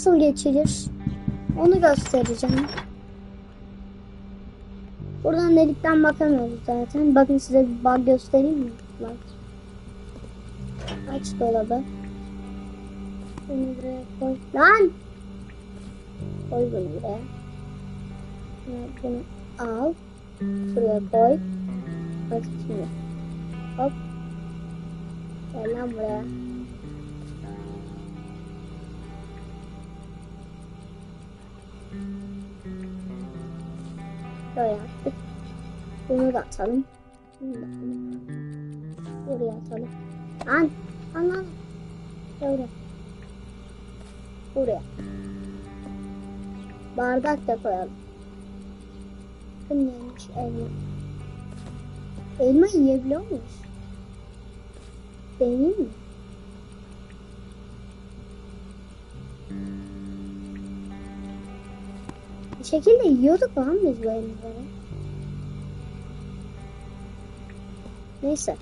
nasıl geçilir onu göstereceğim. Buradan delikten bakamıyoruz zaten. Bakın size bir bug göstereyim mi? Bak. Aç dolabı. Bunu buraya koy. Lan! Koy bunu buraya. Bunu, al. Şuraya koy. Bak şimdi. Hop. Gel lan buraya. Böyle yaptık. Bunu da atalım. Bunu da atalım. Buraya atalım. Lan! Lan lan! Böyle. Buraya. Bardak da koyalım. Bakın neymiş elma. Elma yiyebiliyor muyuz? Deneyim mi? Şekilde yiyorduk lan biz elmaları. Neyse.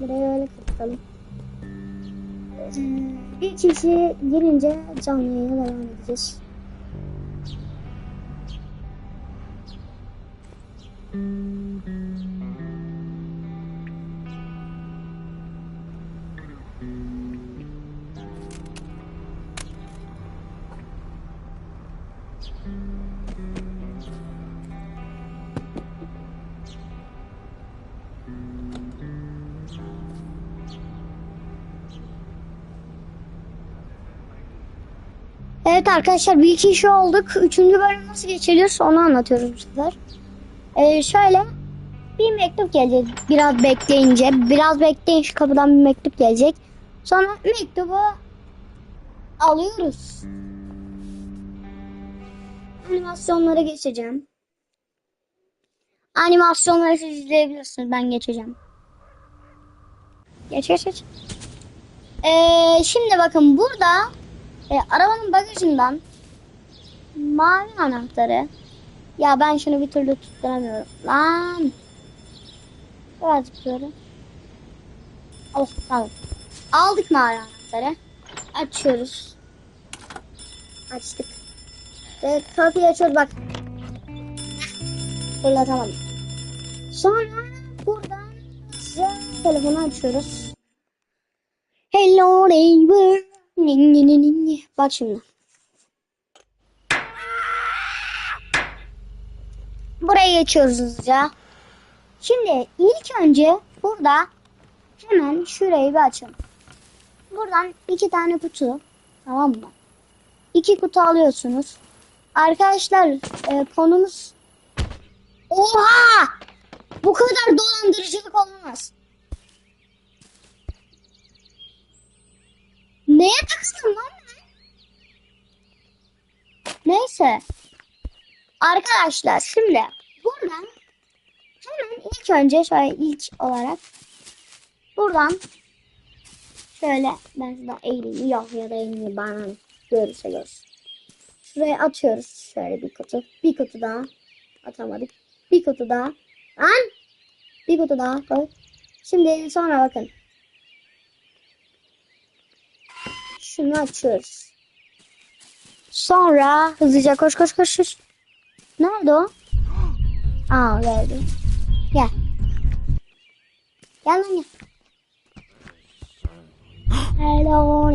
Buraya öyle kapatalım. Bir kişi girince canlı yayına devam edeceğiz. Evet arkadaşlar bir iki kişi olduk. Üçüncü bölüm nasıl geçirilir onu anlatıyoruz bu sefer. Ee, şöyle bir mektup gelecek biraz bekleyince. Biraz bekleyin şu kapıdan bir mektup gelecek. Sonra mektubu alıyoruz. Animasyonlara geçeceğim. Animasyonları siz izleyebilirsiniz. Ben geçeceğim. Geç geç geç. Ee, şimdi bakın burada e, arabanın bagajından mavi anahtarı. Ya ben şunu bir türlü tutturamıyorum. Lan. Birazcık böyle. Oh tamam. Aldık mavi anahtarı. Açıyoruz. Açtık. Ve kapıyı açıyoruz bak. Fırlatamadım. Sonra buradan size telefonu açıyoruz. Hello neighbor. Nin, nin, nin, nin, nin. Bak şimdi. Buraya geçiyoruz hızlıca. Şimdi ilk önce burada hemen şurayı bir açalım. Buradan iki tane kutu. Tamam mı? İki kutu alıyorsunuz. Arkadaşlar e, konumuz Oha! Bu kadar dolandırıcılık olmaz. Neye takıldım lan ben? Neyse. Arkadaşlar şimdi buradan hemen ilk önce şöyle ilk olarak buradan şöyle ben şuradan eğileyim yok ya da eğileyim bana görürse görsün. Şuraya atıyoruz şöyle bir kutu. Bir kutu daha atamadık. Bir kutu daha. Lan! Bir kutu daha koy. Şimdi sonra bakın. Şunu açıyoruz. Sonra hızlıca koş koş koş. koş. Nerede o? Aa geldi. Gel. Gel lan gel. Hello.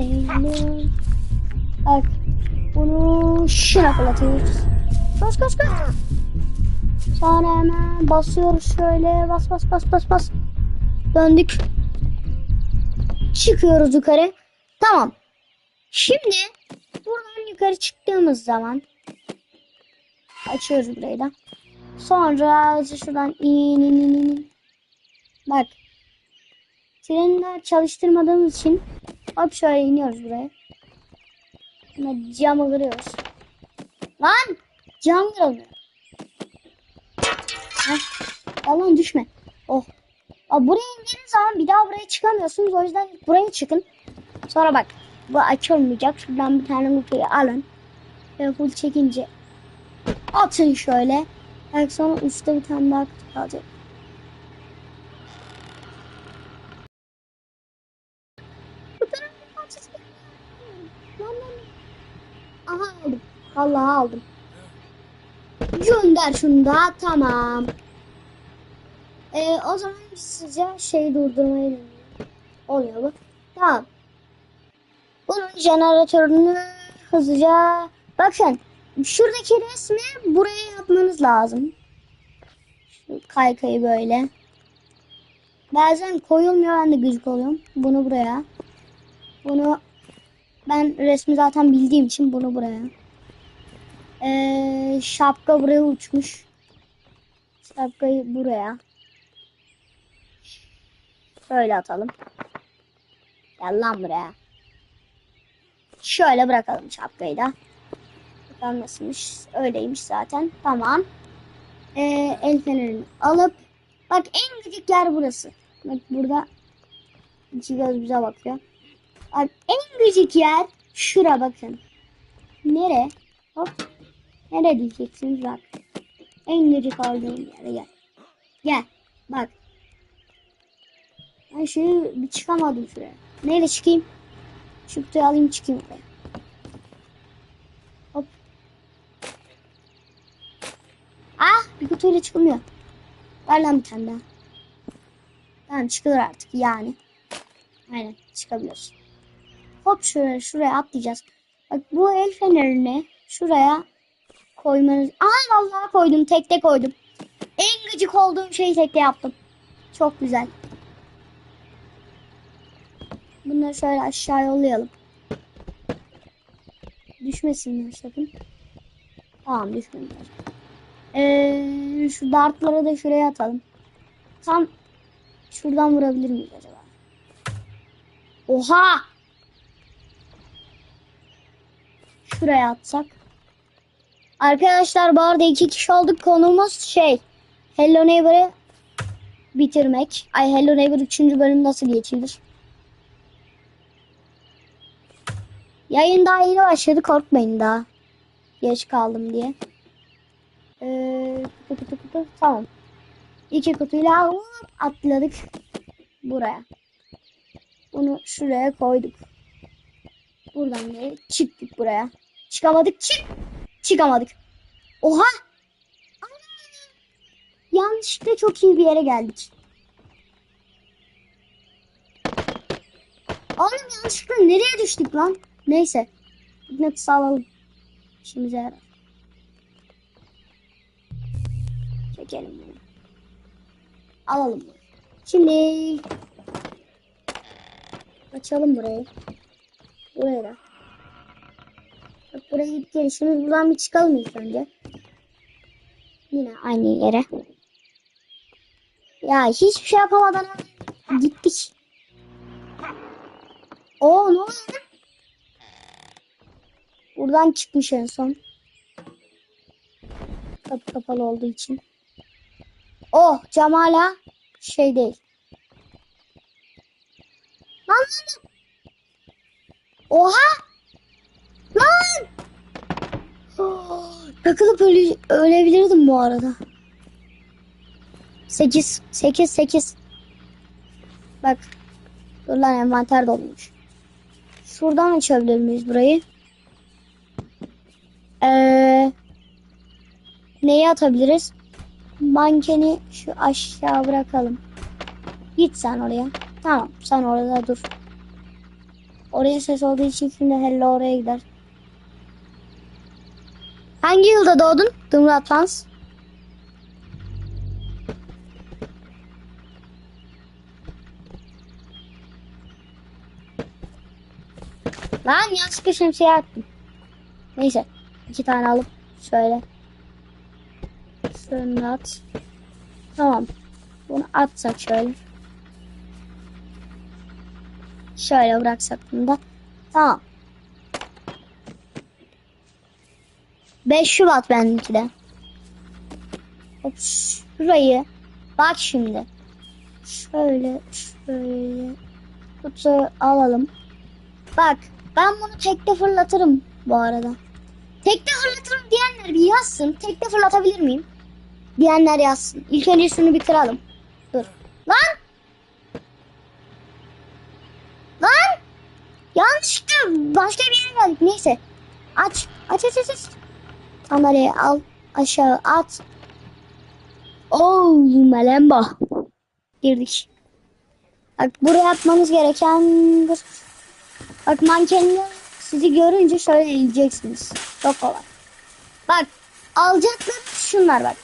Bak. Bunu şuna fırlatıyoruz. Koş koş koş. Sonra hemen basıyoruz şöyle. Bas bas bas bas bas. Döndük. Çıkıyoruz yukarı. Tamam. Şimdi buradan yukarı çıktığımız zaman açıyoruz burayı da. Sonra şuradan in in in in. Bak. Treni çalıştırmadığımız için hop şöyle iniyoruz buraya. Sonra camı kırıyoruz. Lan! Cam kırılmıyor. Heh. Düşme. Oh. Aa, buraya indiğiniz zaman bir daha buraya çıkamıyorsunuz. O yüzden buraya çıkın. Sonra bak. Bu açılmayacak. Şuradan bir tane kutuyu alın. Ve full çekince atın şöyle. Belki sonra üstte bir tane daha kutu kalacak. Bu tarafın parçası gelmiyor. Lan lan. Aha aldım. Vallahi aldım. Gönder şunu da. Tamam. Ee, o zaman size şey durdurmayı deniyorum. Oluyor bu. Tamam. Bunun jeneratörünü hızlıca bakın. Şuradaki resmi buraya yapmanız lazım. Şu kaykayı böyle. Bazen koyulmuyor ben de gıcık oluyorum. Bunu buraya. Bunu ben resmi zaten bildiğim için bunu buraya. Ee, şapka buraya uçmuş. Şapkayı buraya. Böyle atalım. Gel lan buraya. Şöyle bırakalım şapkayı da. Bakalım nasılmış. Öyleymiş zaten. Tamam. Ee, el fenerini alıp bak en gıcık yer burası. Bak burada iki göz bize bakıyor. Bak en gıcık yer şura bakın. Nere? Hop. Nere diyeceksiniz bak. En gıcık olduğum yere gel. Gel. Bak. Ben şöyle bir çıkamadım şuraya. Neyle çıkayım? Kutuyu alayım çıkayım oraya. Hop. Ah bir kutuyla çıkılmıyor. Ver lan bir tane daha. Tamam çıkılır artık yani. Aynen çıkabiliyorsun. Hop şuraya şuraya atlayacağız. Bak bu el fenerini şuraya koymanız. Aa vallahi koydum tekte koydum. En gıcık olduğum şeyi tekte yaptım. Çok güzel. Bunları şöyle aşağı yollayalım. Düşmesinler sakın. Tamam düşmediler. Ee, şu dartları da şuraya atalım. Tam şuradan vurabilir miyiz acaba? Oha! Şuraya atsak. Arkadaşlar bu arada iki kişi olduk. Konumuz şey. Hello Neighbor'ı bitirmek. Ay Hello Neighbor 3. bölüm nasıl geçilir? Yayın daha yeni başladı. Korkmayın daha. Geç kaldım diye. Ee, kutu kutu kutu. Tamam. İki kutuyla atladık buraya. Bunu şuraya koyduk. Buradan da çıktık buraya. Çıkamadık çık. Çıkamadık. Oha. Yanlışlıkla çok iyi bir yere geldik. Oğlum yanlışlıkla nereye düştük lan? Neyse. Mıknatısı alalım. İşimize yarar. Çekelim bunu. Alalım bunu. Şimdi açalım burayı. Buraya da. Buraya gidip gelişimiz buradan bir çıkalım ilk önce. Yine aynı yere. Ya hiçbir şey yapamadan gittik. Oo ne lan? Buradan çıkmış en son. Kapı kapalı olduğu için. Oh cam hala şey değil. Lan. Oha! Lan! Oh, takılıp öle, ölebilirdim bu arada. 8 8 8. Bak. Dur lan envanter dolmuş. Şuradan açabilir miyiz burayı? Ee, neyi atabiliriz? Mankeni şu aşağı bırakalım. Git sen oraya. Tamam sen orada dur. Oraya ses olduğu için şimdi hello oraya gider. Hangi yılda doğdun? Dumra Atlas. Lan yanlışlıkla şemsiye attım. Neyse. iki tane alıp şöyle. Şunu at. Tamam. Bunu atsak şöyle. Şöyle bıraksak bunu da. Tamam. 5 Şubat benimki de. Hop şurayı. Bak şimdi. Şöyle şöyle. Kutu alalım. Bak ben bunu tekte fırlatırım bu arada. Tekte fırlatırım diyenler bir yazsın. Tekte fırlatabilir miyim? Diyenler yazsın. İlk önce şunu bir kıralım. Dur. Lan! Lan! Yanlışlıkla başka bir yere geldik. Neyse. Aç. Aç aç aç. aç. Sandalyeyi al. Aşağı at. Oh malemba. Girdik. Bak buraya atmamız gereken Bak mankenler sizi görünce şöyle eğileceksiniz. Çok kolay. Bak alacaklar şunlar bak.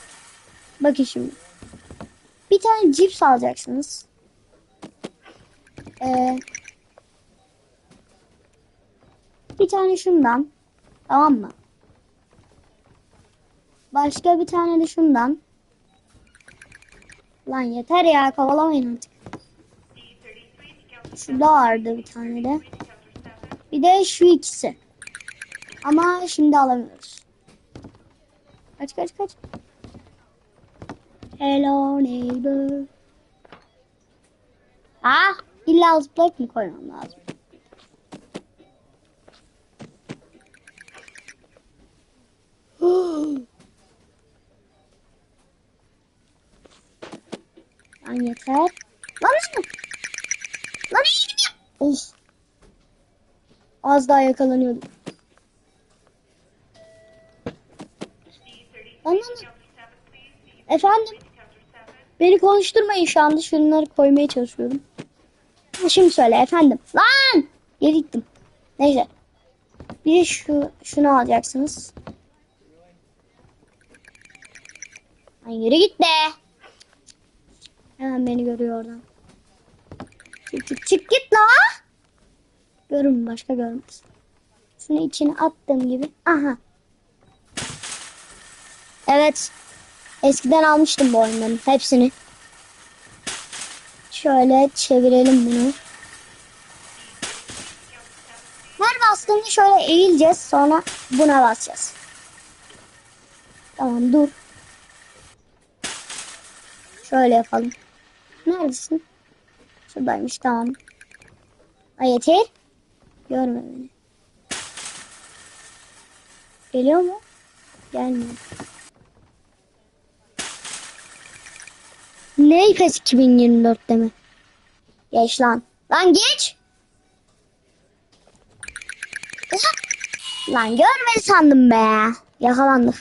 Bakın şimdi. Bir tane cips alacaksınız. Ee, bir tane şundan. Tamam mı? Başka bir tane de şundan. Lan yeter ya kovalamayın artık. Şurada vardı bir tane de. Bir de şu ikisi. Ama şimdi alamıyoruz. Kaç kaç kaç. Hello neighbor. Ah, illa zıplayıp mı koymam lazım? Lan yeter. Lan lan. Lan iyi. Az daha yakalanıyordum. Lan lan lan. Efendim? Beni konuşturmayın şu anda. Şunları koymaya çalışıyorum. Şimdi söyle efendim. Lan! Geri gittim. Neyse. Bir de şu, şunu alacaksınız. Lan yürü git be. Hemen beni görüyor oradan. Çık çık çık git la. Görün başka görmez. Şunu içine attığım gibi. Aha. Evet. Eskiden almıştım bu oyunların hepsini. Şöyle çevirelim bunu. Her bastığında şöyle eğileceğiz. Sonra buna basacağız. Tamam dur. Şöyle yapalım. Neredesin? Şuradaymış tamam. Ay yeter. Görme beni. Geliyor mu? Gelmiyor. Ne PES 2024 deme. Geç lan. Lan geç. Lan görmedi sandım be. Yakalandık.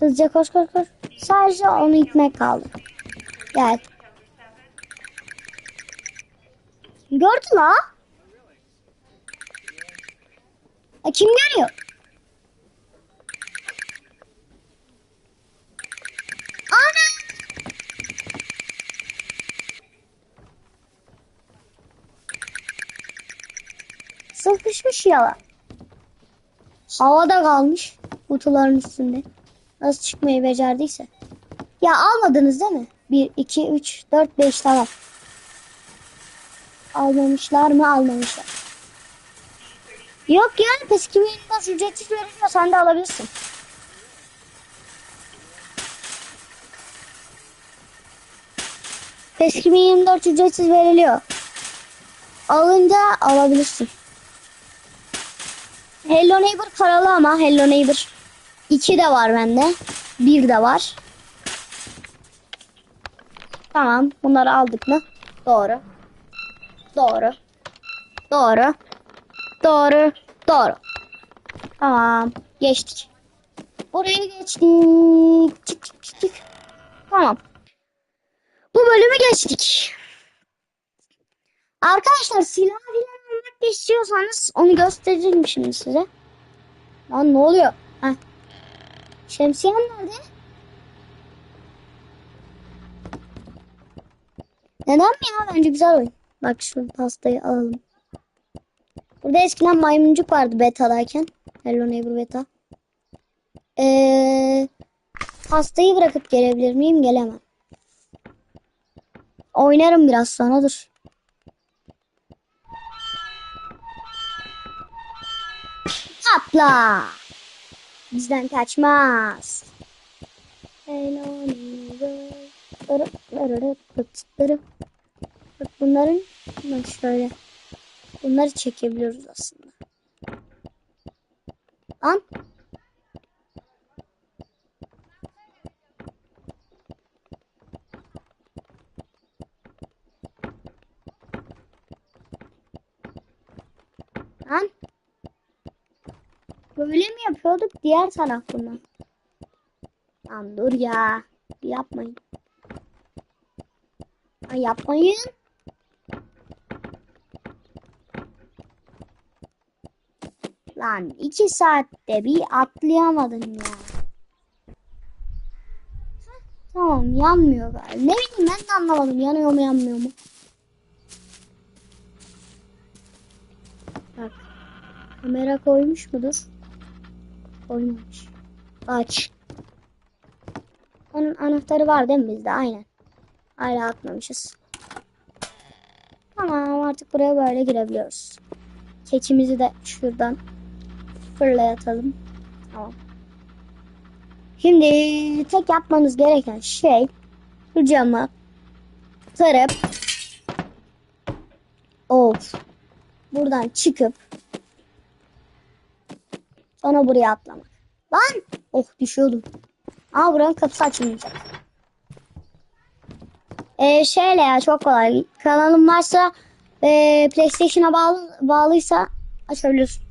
Hızlıca koş koş koş. Sadece onu itmek kaldı. Gel. Gördü la. E, kim görüyor? Ana! Sıkışmış yalan. Havada kalmış kutuların üstünde. Nasıl çıkmayı becerdiyse. Ya almadınız değil mi? 1, 2, 3, 4, 5 tamam. Almamışlar mı? Almamışlar. Yok ya PES 2024 ücretsiz veriliyor. Sen de alabilirsin. PES 2024 ücretsiz veriliyor. Alınca alabilirsin. Hello Neighbor paralı ama Hello Neighbor 2 de var bende. 1 de var. Tamam. Bunları aldık mı? Doğru. Doğru. Doğru. Doğru. Doğru. Tamam. Geçtik. Buraya geçtik. Çık çık çık. Tamam. Bu bölümü geçtik. Arkadaşlar silah filan almak istiyorsanız onu göstereceğim şimdi size. Lan ne oluyor? Heh. Şemsiyen nerede? Neden mi ya? Bence güzel oyun. Bak şu pastayı alalım. Burada eskiden maymuncuk vardı betadayken. Hello Neighbor beta. Ee, pastayı bırakıp gelebilir miyim? Gelemem. Oynarım biraz sonra dur. Atla. Bizden kaçmaz. Hello neighbor. Bak bunların bak şöyle. Bunları çekebiliyoruz aslında. Lan. Lan. Böyle mi yapıyorduk diğer taraf bundan? Lan dur ya. Yapmayın. Ay yapmayın. Lan iki saatte bir atlayamadın ya. Tamam yanmıyor galiba. Ne bileyim ben de anlamadım yanıyor mu yanmıyor mu. Bak. Kamera koymuş mudur? Koymamış. Aç. Onun anahtarı var değil mi bizde? Aynen. Hala atmamışız. Tamam artık buraya böyle girebiliyoruz. Keçimizi de şuradan fırlayatalım. Tamam. Şimdi tek yapmamız gereken şey şu camı kırıp of buradan çıkıp sonra buraya atlamak. Lan! Oh düşüyordum. Aa buranın kapısı açılmayacak. Ee, şeyle ya çok kolay. Kanalın varsa e, PlayStation'a bağlı, bağlıysa açabiliyorsun.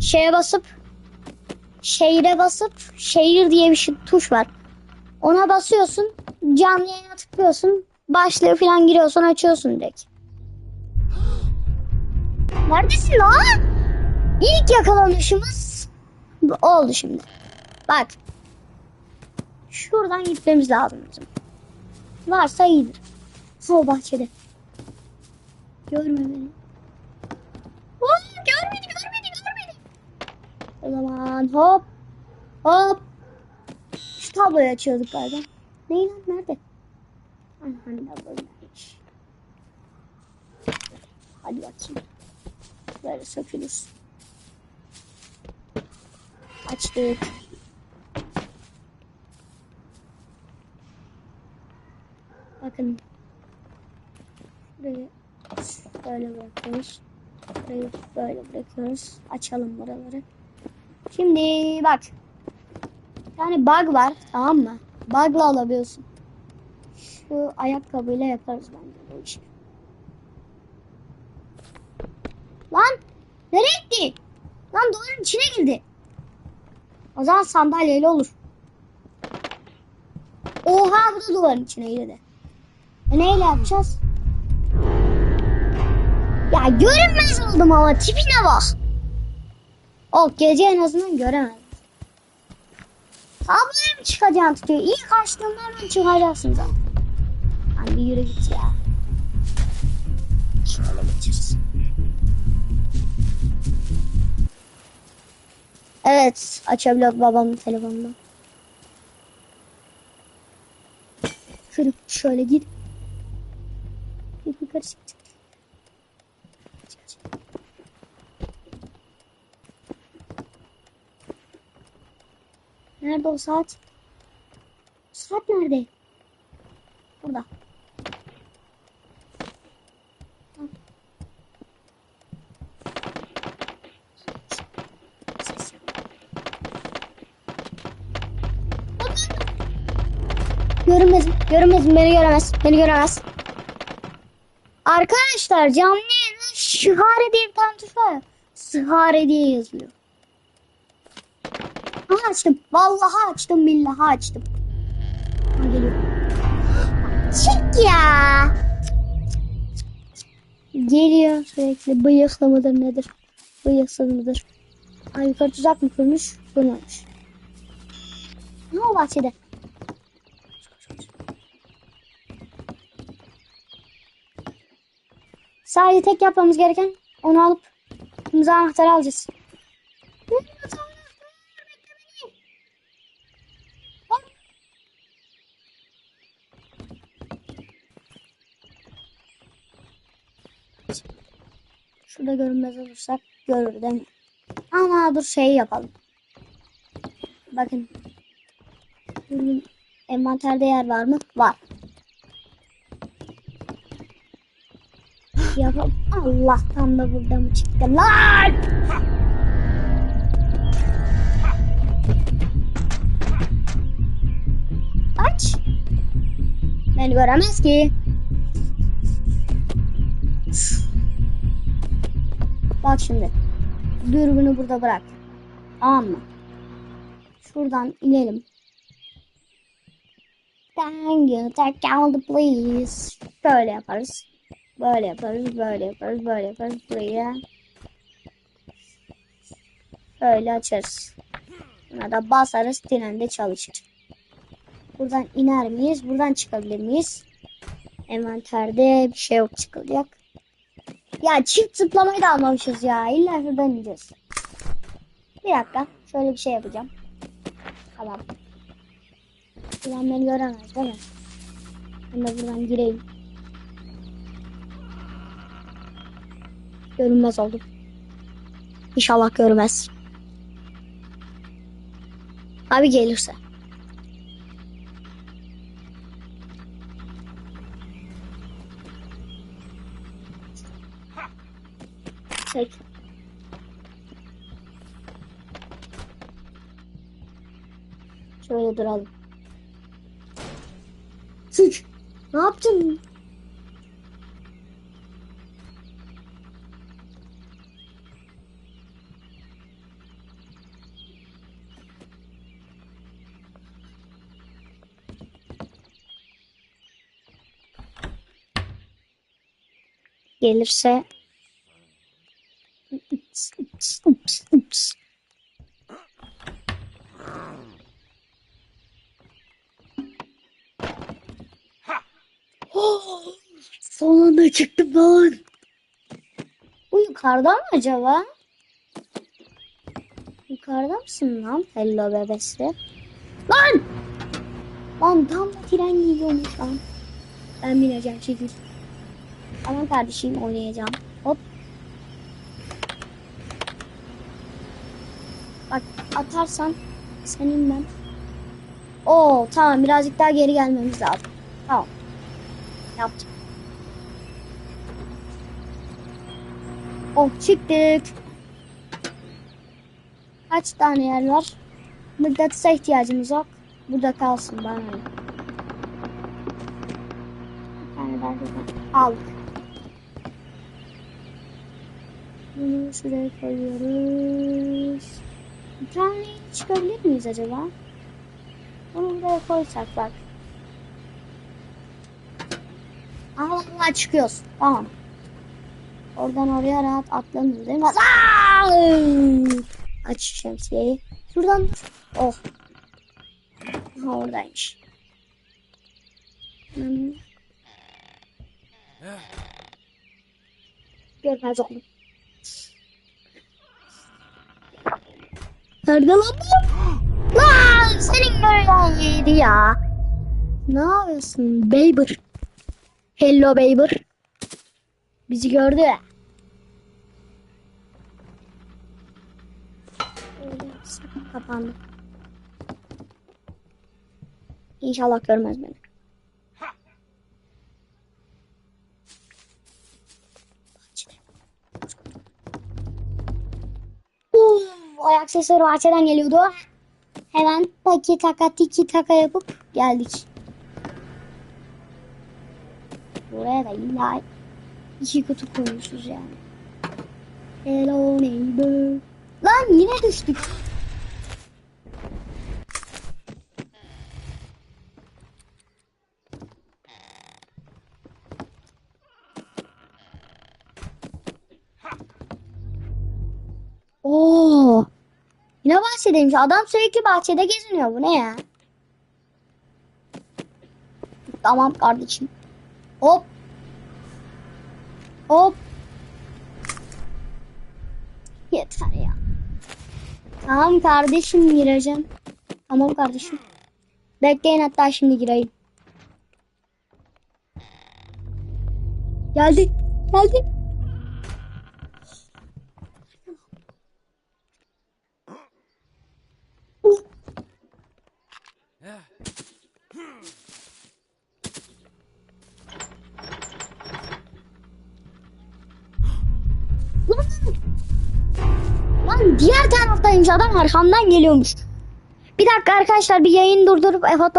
Şeye basıp şehire basıp şehir diye bir şey, tuş var. Ona basıyorsun. Canlı yayına tıklıyorsun. Başlığı falan giriyorsun açıyorsun direkt. Neredesin lan? İlk yakalanışımız oldu şimdi. Bak. Şuradan gitmemiz lazım bizim. Varsa iyidir. O bahçede. Görme beni. Oo, görmedi görmedi görmedi. O zaman hop hop. Şu tabloyu açıyorduk galiba. Ney lan nerede? Hani hani buradaymış. Hadi bakayım. Böyle sökülür. Açtık. Bakın. Burayı böyle bırakıyoruz. Burayı böyle bırakıyoruz. Açalım buraları. Şimdi bak. Tane bug var. Tamam mı? Bug'la alabiliyorsun. Şu ayakkabıyla yaparız bence bu işi. Lan! Nereye gitti? Lan duvarın içine girdi. O zaman sandalyeyle olur. Oha bu da duvarın içine girdi. E neyle yapacağız? Ya görünmez oldum ama tipine bak. O gece en azından göremez. Tabloya mı çıkacaksın tutuyor? İlk açtığında hemen çıkacaksın zaten. Lan bir yürü git ya. Evet açabiliyor babamın telefonundan. Şöyle şöyle. Git yukarı çık çık. Çık, çık. Nerede o saat? Saat nerede? Burada. Görünmez, görünmez, beni göremez, beni göremez. Arkadaşlar canlı yayında şihare diye bir tane ya. Sihare diye yazılıyor. Aha açtım. Vallahi açtım, billahi açtım. Ha, geliyor. Çık ya. Geliyor sürekli. Bıyıklı mıdır nedir? Bıyıksız mıdır? Ay yukarı tuzak mı kurmuş? Kurmamış. Ne o bahçede? Sadece tek yapmamız gereken onu alıp imza anahtarı alacağız. İmza anahtarı, bekle beni. Hop. Şurada görünmez olursak görür değil mi? Ama dur şey yapalım. Bakın. Envanterde yer var mı? Var. Yapalım. Allah'tan da burada mı çıktı lan? Aç. Beni göremez ki. Bak şimdi. Dürbünü burada bırak. Tamam mı? Şuradan inelim. Thank you. Take out please. Böyle yaparız. Böyle yaparız. Böyle yaparız. Böyle yaparız. Buraya. Böyle açarız. Buna da basarız. Trende çalışır. Buradan iner miyiz? Buradan çıkabilir miyiz? Envanterde bir şey yok çıkılacak. Ya çift zıplamayı da almamışız ya. İlla şuradan ineceğiz. Bir dakika. Şöyle bir şey yapacağım. Tamam. Buradan beni göremez değil mi? Ben de buradan gireyim. Görünmez oldum. İnşallah görmez. Abi gelirse. Çek. Şöyle duralım. Sıç. Ne yaptın? Gelirse Oh, son anda çıktım lan. Bu yukarıda mı acaba? Yukarıda mısın lan? Hello bebesi. Lan! Lan tam da tren geliyormuş lan. Ben bineceğim çekil. Tamam kardeşim oynayacağım. Hop. Bak atarsan senin ben. Oo tamam birazcık daha geri gelmemiz lazım. Tamam. Yaptım. Oh çıktık. Kaç tane yer var? Mıknatısa ihtiyacımız yok. Burada kalsın bana. Bir tane daha buradan aldık. Bunu şuraya koyuyoruz. Tane çıkabilir miyiz acaba? Bunu buraya koysak bak. Aa çıkıyoruz. Tamam. Oradan oraya rahat atlanırız değil mi? Aa! Aç şemsiyeyi. Şuradan. Oh. Ha oradaymış. Hmm. Görmez oldum. Lan bu? Lan senin böyle yedi ya. Ne yapıyorsun Beyber? Hello Beyber. Bizi gördü. Kapandı. İnşallah görmez beni. Ayak sesleri bahçeden geliyordu. Hemen paki taka tiki taka yapıp geldik. Buraya da illa iki kutu koymuşuz yani. Hello neighbor. Lan yine düştük. Bahçedeymiş. Adam sürekli bahçede geziniyor. Bu ne ya? Tamam kardeşim. Hop. Hop. Yeter ya. Tamam kardeşim gireceğim. Tamam kardeşim. Bekleyin hatta şimdi gireyim. Geldi. Geldi. Diğer taraftaymış adam arkamdan geliyormuş. Bir dakika arkadaşlar bir yayın durdurup F